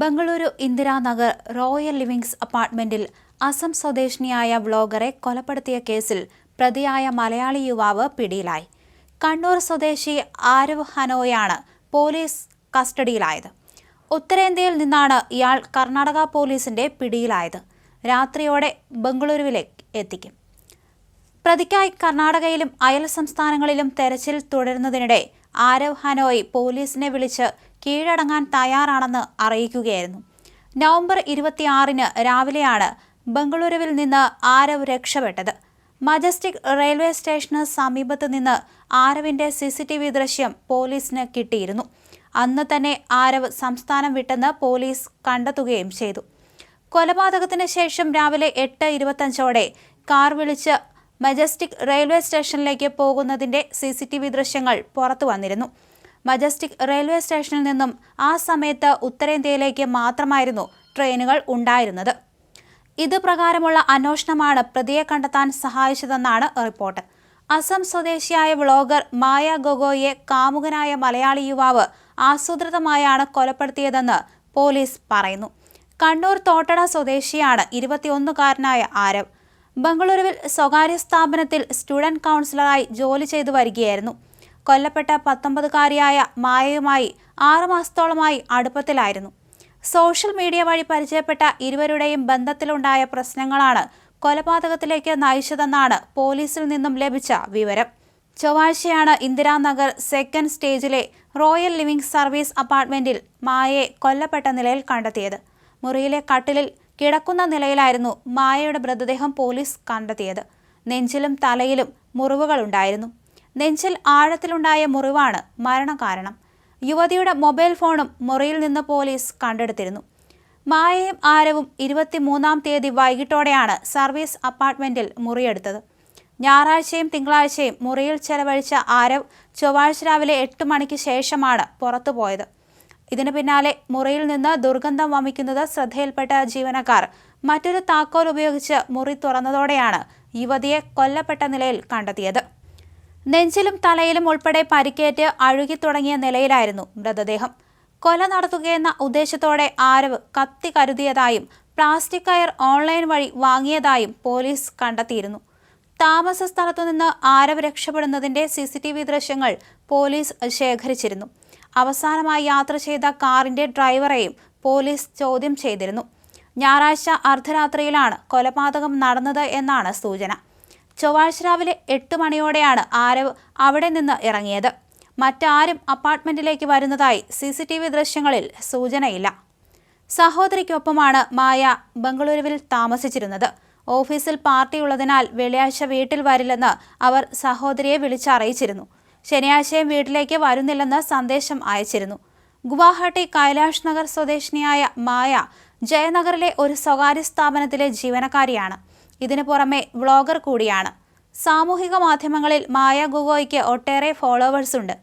Bengaluru Indiranagar Royal Livings അപ്പാർട്ട്മെന്റിൽ അസം സ്വദേശിനിയായ വ്ളോഗറെ കൊലപ്പെടുത്തിയ കേസിൽ പ്രതിയായ മലയാളി യുവാവ് പിടിയിലായി. കണ്ണൂർ സ്വദേശി ആരവ് ഹനോയാണ് പോലീസ് കസ്റ്റഡിയിലായത്. ഉത്തരേന്ത്യയിൽ നിന്നാണ് ഇയാൾ കർണാടക പോലീസിന്റെ പിടിയിലായത്. രാത്രിയോടെ ബംഗളൂരുവിലേക്ക് എത്തിക്കും. പ്രതിക്കായി കർണാടകയിലും അയൽ സംസ്ഥാനങ്ങളിലും തെരച്ചിൽ തുടരുന്നതിനിടെ ആരവ് ഹനോയ് പോലീസിനെ വിളിച്ച് കീഴടങ്ങാൻ തയ്യാറാണെന്ന് അറിയിക്കുകയായിരുന്നു. നവംബർ ഇരുപത്തിയാറിന് രാവിലെയാണ് ബംഗളൂരുവിൽ നിന്ന് ആരവ് രക്ഷപ്പെട്ടത്. മജസ്റ്റിക് റെയിൽവേ സ്റ്റേഷന് സമീപത്ത് നിന്ന് ആരവിന്റെ സി സി ടി വി ദൃശ്യം പോലീസിന് കിട്ടിയിരുന്നു. അന്ന് തന്നെ ആരവ് സംസ്ഥാനം വിട്ടെന്ന് പോലീസ് കണ്ടെത്തുകയും ചെയ്തു. കൊലപാതകത്തിന് ശേഷം രാവിലെ എട്ട് ഇരുപത്തഞ്ചോടെ കാർ വിളിച്ച് മജസ്റ്റിക് റെയിൽവേ സ്റ്റേഷനിലേക്ക് പോകുന്നതിന്റെ സി സി ടി വി ദൃശ്യങ്ങൾ പുറത്തു വന്നിരുന്നു. മജസ്റ്റിക് റെയിൽവേ സ്റ്റേഷനിൽ നിന്നും ആ സമയത്ത് ഉത്തരേന്ത്യയിലേക്ക് മാത്രമായിരുന്നു ട്രെയിനുകൾ ഉണ്ടായിരുന്നത്. ഇത് പ്രകാരമുള്ള അന്വേഷണമാണ് പ്രതിയെ കണ്ടെത്താൻ സഹായിച്ചതെന്നാണ് റിപ്പോർട്ട്. അസം സ്വദേശിയായ വ്ളോഗർ മായ ഗൊഗോയെ കാമുകനായ മലയാളി യുവാവ് ആസൂത്രിതമായാണ് കൊലപ്പെടുത്തിയതെന്ന് പോലീസ് പറയുന്നു. കണ്ണൂർ തോട്ടട സ്വദേശിയാണ് ഇരുപത്തിയൊന്നുകാരനായ ആരവ്. ബംഗളൂരുവിൽ സ്വകാര്യ സ്ഥാപനത്തിൽ സ്റ്റുഡന്റ് കൗൺസിലറായി ജോലി ചെയ്തു വരികയായിരുന്നു. കൊല്ലപ്പെട്ട പത്തൊമ്പതുകാരിയായ മായയുമായി ആറുമാസത്തോളമായി അടുപ്പത്തിലായിരുന്നു. സോഷ്യൽ മീഡിയ വഴി പരിചയപ്പെട്ട ഇരുവരുടെയും ബന്ധത്തിലുണ്ടായ പ്രശ്നങ്ങളാണ് കൊലപാതകത്തിലേക്ക് നയിച്ചതെന്നാണ് പോലീസിൽ നിന്നും ലഭിച്ച വിവരം. ചൊവ്വാഴ്ചയാണ് ഇന്ദിരാനഗർ സെക്കൻഡ് സ്റ്റേജിലെ റോയൽ ലിവിംഗ് സർവീസ് അപ്പാർട്ട്മെന്റിൽ മായയെ കൊല്ലപ്പെട്ട നിലയിൽ കണ്ടെത്തിയത്. മുറിയിലെ കട്ടിലിൽ കിടക്കുന്ന നിലയിലായിരുന്നു മായയുടെ മൃതദേഹം പോലീസ് കണ്ടെത്തിയത്. നെഞ്ചിലും തലയിലും മുറിവുകളുണ്ടായിരുന്നു. നെഞ്ചിൽ ആഴത്തിലുണ്ടായ മുറിവാണ് മരണകാരണം യുവതിയുടെ മൊബൈൽ ഫോണും മുറിയിൽ നിന്ന് പോലീസ് കണ്ടെടുത്തിരുന്നു. മായയും ആരവും ഇരുപത്തിമൂന്നാം തീയതി വൈകിട്ടോടെയാണ് സർവീസ് അപ്പാർട്ട്മെന്റിൽ മുറിയെടുത്തത്. ഞായറാഴ്ചയും തിങ്കളാഴ്ചയും മുറിയിൽ ചെലവഴിച്ച ആരവ് ചൊവ്വാഴ്ച രാവിലെ എട്ട് മണിക്ക് ശേഷമാണ് പുറത്തുപോയത് ഇതിനു പിന്നാലെ മുറിയിൽ നിന്ന് ദുർഗന്ധം വമിക്കുന്നത് ശ്രദ്ധയിൽപ്പെട്ട ജീവനക്കാർ മറ്റൊരു താക്കോൽ ഉപയോഗിച്ച് മുറി തുറന്നതോടെയാണ് യുവതിയെ കൊല്ലപ്പെട്ട നിലയിൽ കണ്ടെത്തിയത്. നെഞ്ചിലും തലയിലും ഉൾപ്പെടെ പരിക്കേറ്റ് അഴുകി തുടങ്ങിയ നിലയിലായിരുന്നു മൃതദേഹം. കൊല നടത്തുകയെന്ന ഉദ്ദേശത്തോടെ ആരവ് കത്തി കരുതിയതായും പ്ലാസ്റ്റിക് കയർ ഓൺലൈൻ വഴി വാങ്ങിയതായും പോലീസ് കണ്ടെത്തിയിരുന്നു. താമസ സ്ഥലത്തുനിന്ന് ആരവ് രക്ഷപ്പെടുന്നതിന്റെ സി സി ടി വി ദൃശ്യങ്ങൾ പോലീസ് ശേഖരിച്ചിരുന്നു. അവസാനമായി യാത്ര ചെയ്ത കാറിന്റെ ഡ്രൈവറെയും പോലീസ് ചോദ്യം ചെയ്തിരുന്നു. ഞായറാഴ്ച അർദ്ധരാത്രിയിലാണ് കൊലപാതകം നടന്നത് എന്നാണ് സൂചന. ചൊവ്വാഴ്ച രാവിലെ എട്ട് മണിയോടെയാണ് ആരവ് അവിടെ നിന്ന് ഇറങ്ങിയത്. മറ്റാരും അപ്പാർട്ട്മെന്റിലേക്ക് വരുന്നതായി സി സി ടി വി ദൃശ്യങ്ങളിൽ സൂചനയില്ല. സഹോദരിക്കൊപ്പമാണ് മായ ബംഗളൂരുവിൽ താമസിച്ചിരുന്നത്. ഓഫീസിൽ പാർട്ടിയുള്ളതിനാൽ വെള്ളിയാഴ്ച വീട്ടിൽ വരില്ലെന്ന് അവർ സഹോദരിയെ വിളിച്ചറിയിച്ചിരുന്നു. ശനിയാഴ്ചയും വീട്ടിലേക്ക് വരുന്നില്ലെന്ന് സന്ദേശം അയച്ചിരുന്നു. ഗുവാഹട്ടി കൈലാഷ് നഗർ സ്വദേശിനിയായ മായ ജയനഗറിലെ ഒരു സ്വകാര്യ സ്ഥാപനത്തിലെ ജീവനക്കാരിയാണ്. ഇതിനു പുറമെ വ്ളോഗർ കൂടിയാണ്. സാമൂഹിക മാധ്യമങ്ങളിൽ മായ ഗുഗോയ്ക്ക് ഒട്ടേറെ ഫോളോവേഴ്സ് ഉണ്ട്.